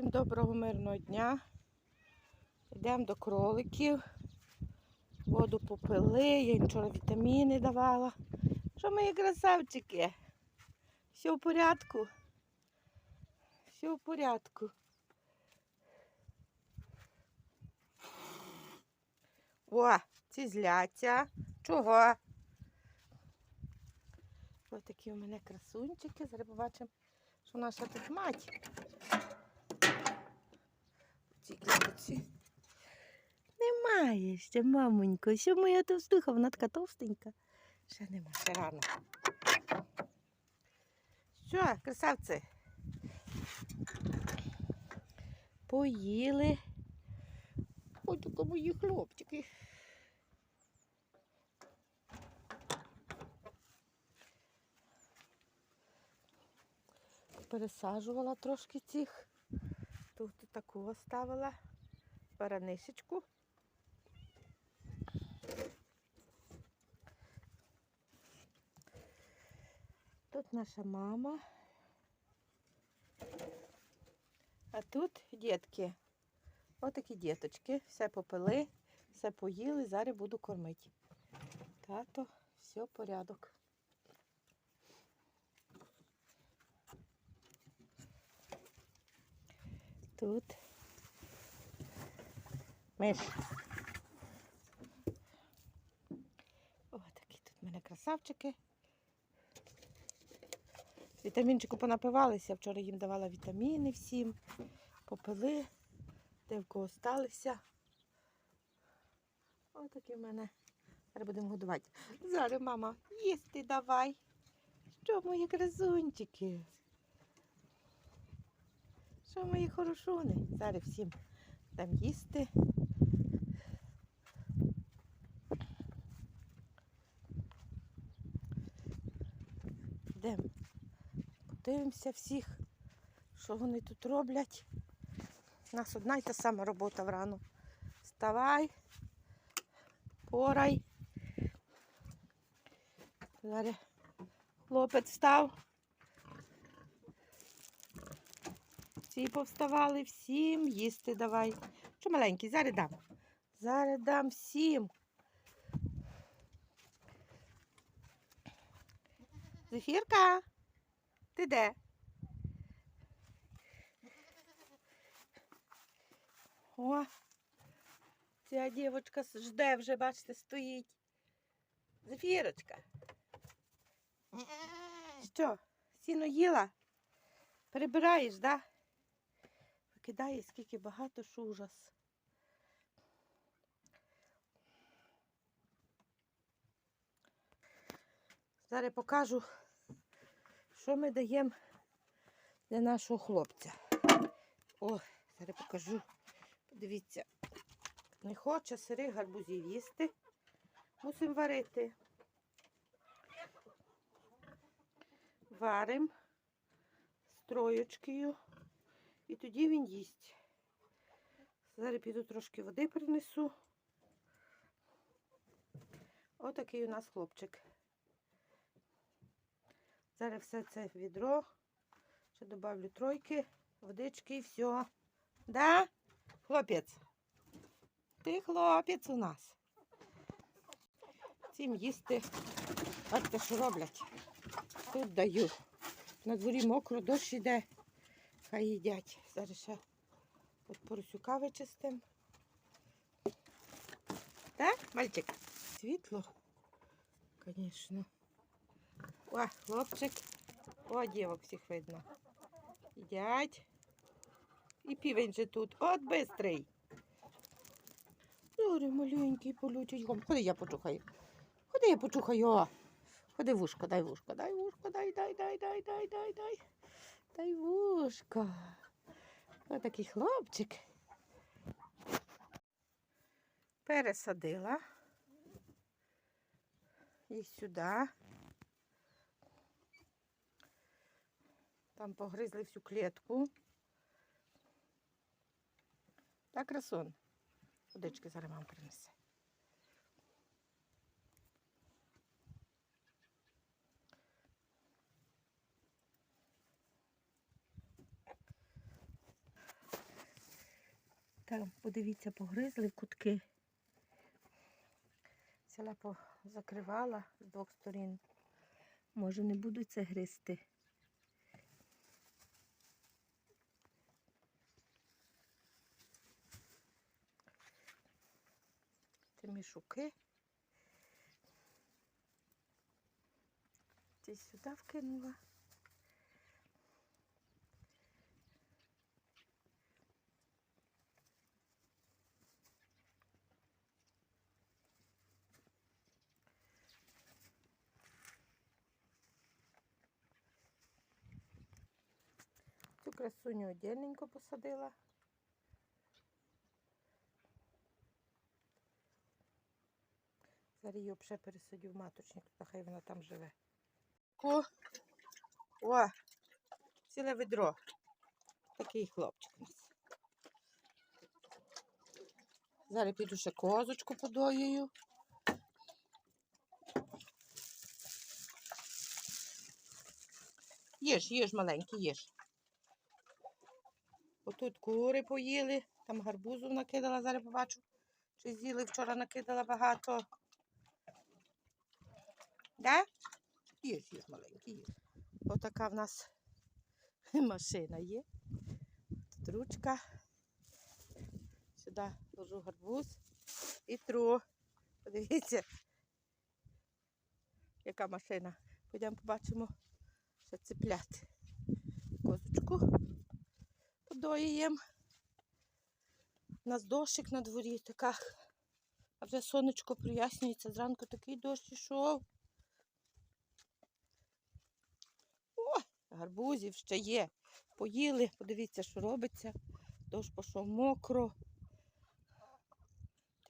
Всім доброго мирного дня. Йдемо до кроликів. Воду попили, я їм вчора вітаміни давала. Що мої красавчики? Все в порядку? Все в порядку. О, ці зляться. Чого? Ось такі у мене красунчики. Зараз побачимо, що наша тут мать. Ці. Немає ще, мамонько. Що моя товстуха, вона така товстенька. Ще нема, ще рано. Що, красавці? Поїли. Ось такі мої хлопчики. Пересаджувала трошки цих. Тут таку оставила баранисечку. Тут наша мама. А тут дітки. Отакі діточки. Все попили, все поїли, зараз буду кормити. Тато, все порядок. Тут миш. О, такі тут в мене красавчики. Вітамінчику понапивалися. Вчора їм давала вітаміни всім. Попили, де в кого сталися. Ось такі в мене. Зараз будемо годувати. Зараз, мама, їсти давай. Що мої красунчики? Що мої хорошуни? Зараз всім дам їсти. Йдемо. Подивимося всіх, що вони тут роблять. У нас одна й та сама робота врану. Вставай, порай. Зараз хлопець встав. Всі повставали, всім їсти давай. Що маленький, зараз дам. Зараз дам всім. Зефірка, ти де? О, ця дівчинка жде вже, бачите, стоїть. Зефірочка. Що, сіно їла? Перебираєш, да? Викидає скільки багато що ужас. Зараз покажу, що ми даємо для нашого хлопця. О, зараз покажу. Подивіться, не хоче сирих гарбузів їсти. Мусимо варити. Варимо з троєчкою. І тоді він їсть. Зараз піду трошки води принесу. Отакий у нас хлопчик. Зараз все це відро. Ще добавлю тройки, водички і все. Да? Хлопець? Ти хлопець у нас. Цим їсти. Бачите, що роблять. Тут даю. На дворі мокро, дощ іде. Хай їдять. Зараз ще от поросюка вичистим. Так, мальчик? Світло, звісно. О, хлопчик. О, дівок всіх видно. Їдять. І півень же тут. От бистрий. Зорі маленький полючить. Гом. Ходи, я почухаю. Ходи, я почухаю. Ходи вушко, дай вушко, дай вушко, дай, дай, дай, дай, дай, дай, дай. Дай вушко. Ось такий хлопчик. Пересадила. І сюди. Там погризли всю клітку. Так, красун. Водички зараз вам принесе. Там, подивіться, погризли кутки. Селя закривала з двох сторін. Може, не будуть це гризти. Це мішуки. Ці сюди вкинула. Цю красуню отдельненько посадила. Зараз її вже пересадю в маточник, то хай вона там живе. Ку. О, ціле ведро. Такий хлопчик у нас. Зараз піду ще козочку подоюю. Їж, їж, маленький, їж. Отут кури поїли, там гарбузу накидала, зараз побачу. Чи з'їли вчора накидала багато. Да? Їж, їж, маленький, їж. Отака в нас машина є. Тут ручка. Сюди ложу гарбуз і тру. Подивіться, яка машина. Підемо побачимо, що цепляти. Козочку подоїємо. У нас дощик на дворі така. А вже сонечко прояснюється. Зранку такий дощ ішов. О, гарбузів ще є. Поїли, подивіться, що робиться. Дощ пішов мокро.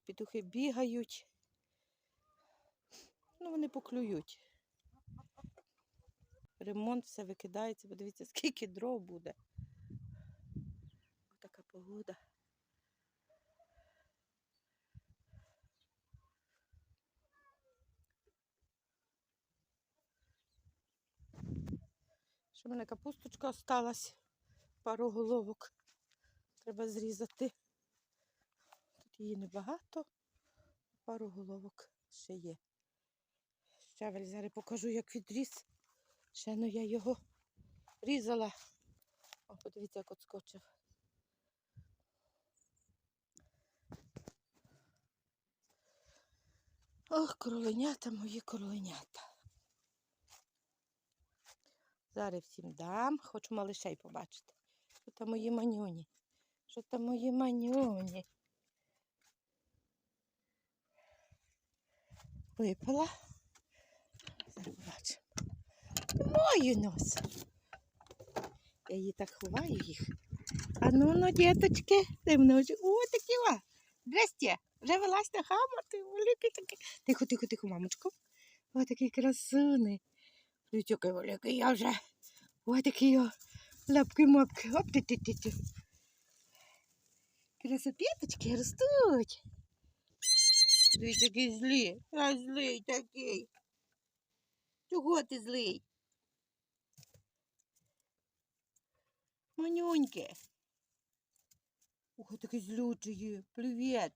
Петухи бігають. Ну, вони поклюють. Ремонт все викидається, подивіться, скільки дров буде. Погода. Ще в мене капусточка осталась, пару головок. Треба зрізати. Тут її небагато, пару головок ще є. Щавель зараз покажу, як відріс. Ще ну я його різала. О, подивіться, як отскочив. Ох, кроленята, мої кроленята. Зараз всім дам. Хочу малишей побачити. Що там мої манюні? Що там мої манюні? Випила. Зараз побачимо. Мою нос. Я її так ховаю їх. А ну ну, діточки, ти множі. О, такі ва. Здрасте. Вже вилазь на хамати. Великий такий. Тихо, тихо, тихо, мамочко. О, такий красуний. Дивіться, великий я вже. Ой, такі о, лапки-мопки. Оп, ти ти ти ти Красопеточки ростуть. Дивіться, який злий. Я злий такий. Чого ти злий? Манюньки. Ой, такий злючий. Привіт.